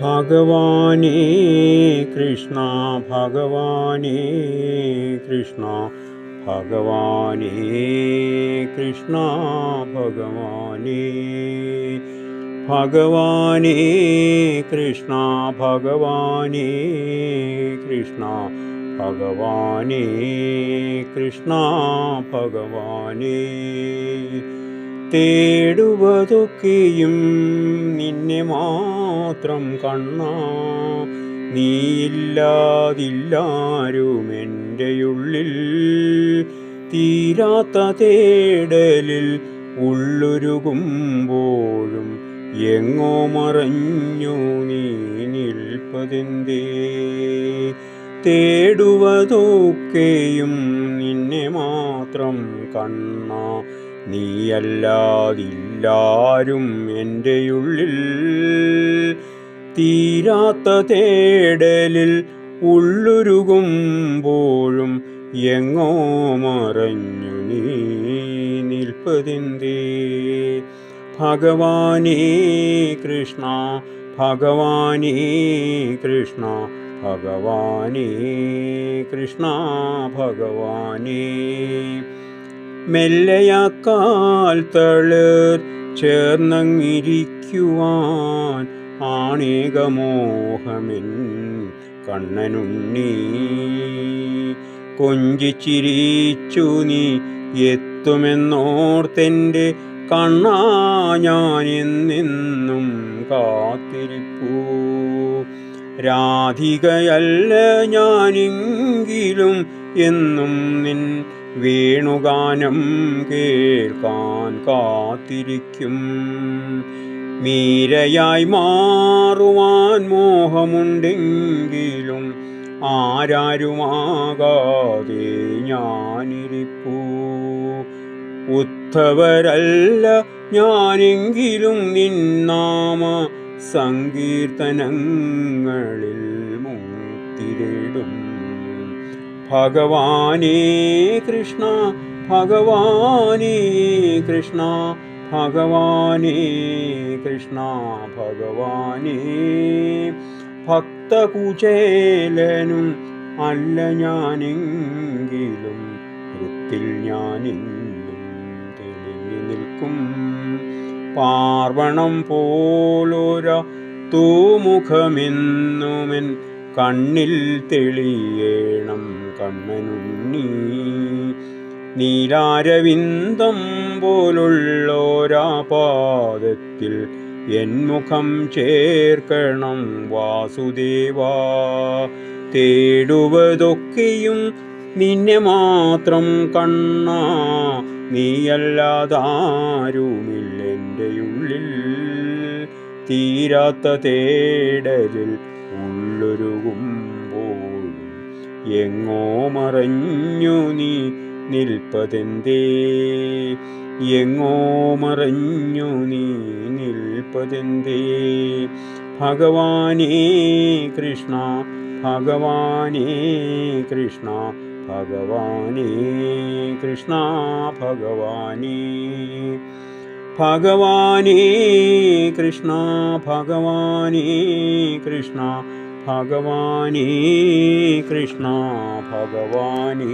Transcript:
भगवाने कृष्णा भगवाने कृष्णा भगवाने कृष्णा भगवाने भगवाने कृष्णा भगवाने कृष्णा भगवाने कृष्णा भगवाने തേടുവതൊക്കെയും നിന്നെ മാത്രം കണ്ണാ. നീയില്ലാതില്ലാരും എന്റെയുള്ളിൽ തീരാത്ത തേടലിൽ ഉള്ളൊരുകുമ്പോഴും എങ്ങോ മറഞ്ഞു നീ നിൽപ്പതെന്തേ? തേടുവതൊക്കെയും നിന്നെ മാത്രം കണ്ണ. നീയല്ലാതില്ലാരും എന്റെ ഉള്ളിൽ തീരാത്ത തേടലിൽ ഉള്ളുരുകുമ്പോഴും എങ്ങോ മറഞ്ഞു നീ നിൽപ്പതിന്തേ ഭഗവാനേ കൃഷ്ണ ഭഗവാനേ കൃഷ്ണ ഭഗവാനേ കൃഷ്ണ ഭഗവാനേ. മെല്ലയാക്കാൽ തളിർ ചേർന്നങ്ങിരിക്കുവാൻ ആണേകമോഹമിൻ കണ്ണനുണ്ണി. കൊഞ്ചിച്ചിരിച്ചു നീ എത്തുമെന്നോർത്തെന്റെ കണ്ണാ ഞാൻ എന്നെന്നും കാത്തിരിപ്പൂ. രാധികയല്ല ഞാനെങ്കിലും എന്നും നിൻ വേണുഗാനം കേൾക്കാൻ കാത്തിരിക്കും. മീരയായി മാറുവാൻ മോഹമുണ്ടെങ്കിലും ആരാരുമാകാതെ ഞാനിരിപ്പൂ. ഉദ്ധവരല്ല ഞാനെങ്കിലും നിന്നാമ സങ്കീർത്തനങ്ങളിൽ മുത്തിരിടും. ഭഗവാനേ കൃഷ്ണ ഭഗവാനേ കൃഷ്ണ ഭഗവാനേ കൃഷ്ണ ഭഗവാനേ. ഭക്തകുചേലനും അല്ല ഞാനെങ്കിലും വൃത്തിൽ ഞാനിന്നും തെളിഞ്ഞു നിൽക്കും. പാർവണം പോലൊര തൂമുഖമെന്നുമെൻ കണ്ണിൽ തെളിയേണം കണ്ണനുണ്ണി നീരാരവിന്ദം പോലുള്ളോരാ പാദത്തിൽ എൻ മുഖം ചേർക്കണം വാസുദേവാ. തേടുവതൊക്കെയും നിന്നെ മാത്രം കണ്ണ. നീയല്ലാതാരുമില്ലെന്റെ ഉള്ളിൽ. തീരാത്ത തേടലിൽ ഉള്ളൊരുകുമ്പോഴും എങ്ങോ മറഞ്ഞു നീ നിൽപ്പതെന്തേ? എങ്ങോ മറഞ്ഞു നീ നിൽപ്പതെന്തേ? ഭഗവാനേ കൃഷ്ണ ഭഗവാനേ കൃഷ്ണ ഭഗവാനേ കൃഷ്ണ ഭഗവാനേ. ഭഗവാനേ കൃഷ്ണ ഭഗവാനേ കൃഷ്ണ ഭഗവാനേ കൃഷ്ണ ഭഗവാനേ